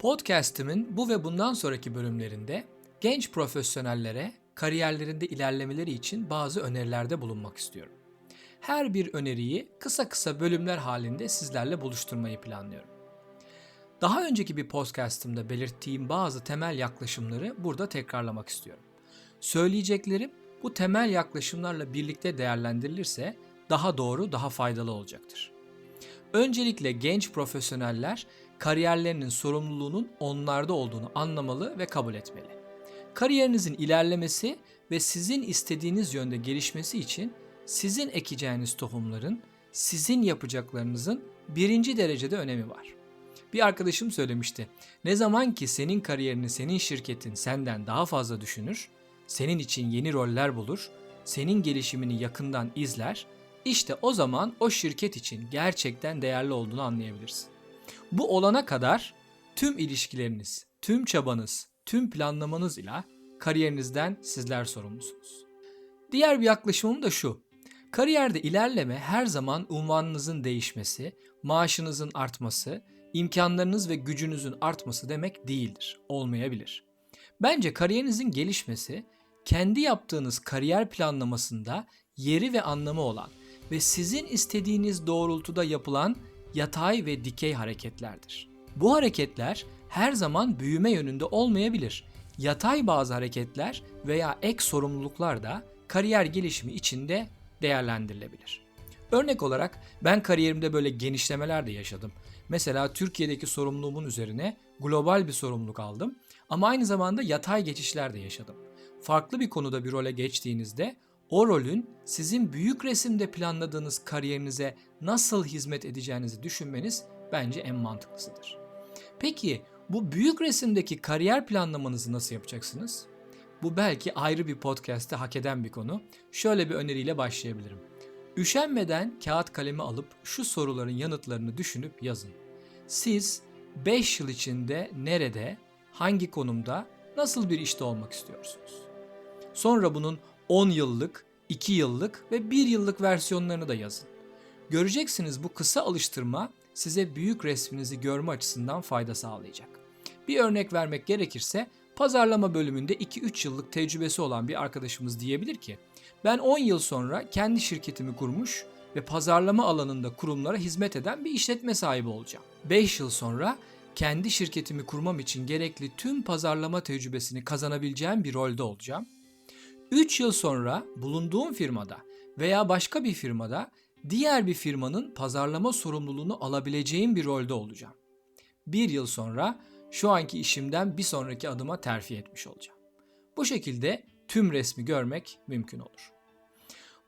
Podcast'imin bu ve bundan sonraki bölümlerinde genç profesyonellere kariyerlerinde ilerlemeleri için bazı önerilerde bulunmak istiyorum. Her bir öneriyi kısa kısa bölümler halinde sizlerle buluşturmayı planlıyorum. Daha önceki bir podcast'ımda belirttiğim bazı temel yaklaşımları burada tekrarlamak istiyorum. Söyleyeceklerim bu temel yaklaşımlarla birlikte değerlendirilirse daha doğru, daha faydalı olacaktır. Öncelikle genç profesyoneller kariyerlerinin sorumluluğunun onlarda olduğunu anlamalı ve kabul etmeli. Kariyerinizin ilerlemesi ve sizin istediğiniz yönde gelişmesi için sizin ekeceğiniz tohumların, sizin yapacaklarınızın birinci derecede önemi var. Bir arkadaşım söylemişti. Ne zaman ki senin kariyerini senin şirketin senden daha fazla düşünür, senin için yeni roller bulur, senin gelişimini yakından izler, işte o zaman o şirket için gerçekten değerli olduğunu anlayabilirsin. Bu olana kadar tüm ilişkileriniz, tüm çabanız, tüm planlamanız ile kariyerinizden sizler sorumlusunuz. Diğer bir yaklaşımım da şu. Kariyerde ilerleme her zaman unvanınızın değişmesi, maaşınızın artması, imkanlarınız ve gücünüzün artması demek değildir, olmayabilir. Bence kariyerinizin gelişmesi, kendi yaptığınız kariyer planlamasında yeri ve anlamı olan ve sizin istediğiniz doğrultuda yapılan yatay ve dikey hareketlerdir. Bu hareketler her zaman büyüme yönünde olmayabilir. Yatay bazı hareketler veya ek sorumluluklar da kariyer gelişimi içinde değerlendirilebilir. Örnek olarak ben kariyerimde böyle genişlemeler de yaşadım. Mesela Türkiye'deki sorumluluğumun üzerine global bir sorumluluk aldım ama aynı zamanda yatay geçişler de yaşadım. Farklı bir konuda bir role geçtiğinizde o rolün sizin büyük resimde planladığınız kariyerinize nasıl hizmet edeceğinizi düşünmeniz bence en mantıklısıdır. Peki bu büyük resimdeki kariyer planlamanızı nasıl yapacaksınız? Bu belki ayrı bir podcast'te hak eden bir konu. Şöyle bir öneriyle başlayabilirim. Üşenmeden kağıt kalemi alıp şu soruların yanıtlarını düşünüp yazın. Siz 5 yıl içinde nerede, hangi konumda, nasıl bir işte olmak istiyorsunuz? Sonra bunun 10 yıllık, 2 yıllık ve 1 yıllık versiyonlarını da yazın. Göreceksiniz bu kısa alıştırma size büyük resminizi görme açısından fayda sağlayacak. Bir örnek vermek gerekirse pazarlama bölümünde 2-3 yıllık tecrübesi olan bir arkadaşımız diyebilir ki ben 10 yıl sonra kendi şirketimi kurmuş ve pazarlama alanında kurumlara hizmet eden bir işletme sahibi olacağım. 5 yıl sonra kendi şirketimi kurmam için gerekli tüm pazarlama tecrübesini kazanabileceğim bir rolde olacağım 3 yıl sonra bulunduğum firmada veya başka bir firmada diğer bir firmanın pazarlama sorumluluğunu alabileceğim bir rolde olacağım. Bir yıl sonra şu anki işimden bir sonraki adıma terfi etmiş olacağım. Bu şekilde tüm resmi görmek mümkün olur.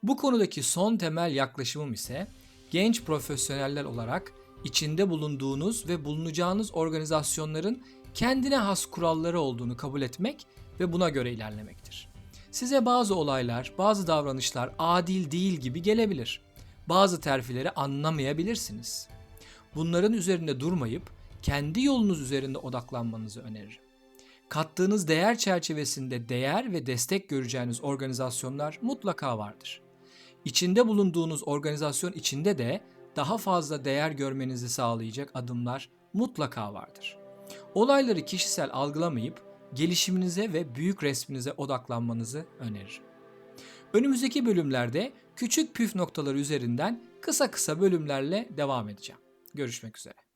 Bu konudaki son temel yaklaşımım ise genç profesyoneller olarak içinde bulunduğunuz ve bulunacağınız organizasyonların kendine has kuralları olduğunu kabul etmek ve buna göre ilerlemektir. Size bazı olaylar, bazı davranışlar adil değil gibi gelebilir. Bazı terfileri anlamayabilirsiniz. Bunların üzerinde durmayıp kendi yolunuz üzerinde odaklanmanızı öneririm. Kattığınız değer çerçevesinde değer ve destek göreceğiniz organizasyonlar mutlaka vardır. İçinde bulunduğunuz organizasyon içinde de daha fazla değer görmenizi sağlayacak adımlar mutlaka vardır. Olayları kişisel algılamayıp gelişiminize ve büyük resminize odaklanmanızı öneririm. Önümüzdeki bölümlerde küçük püf noktaları üzerinden kısa kısa bölümlerle devam edeceğim. Görüşmek üzere.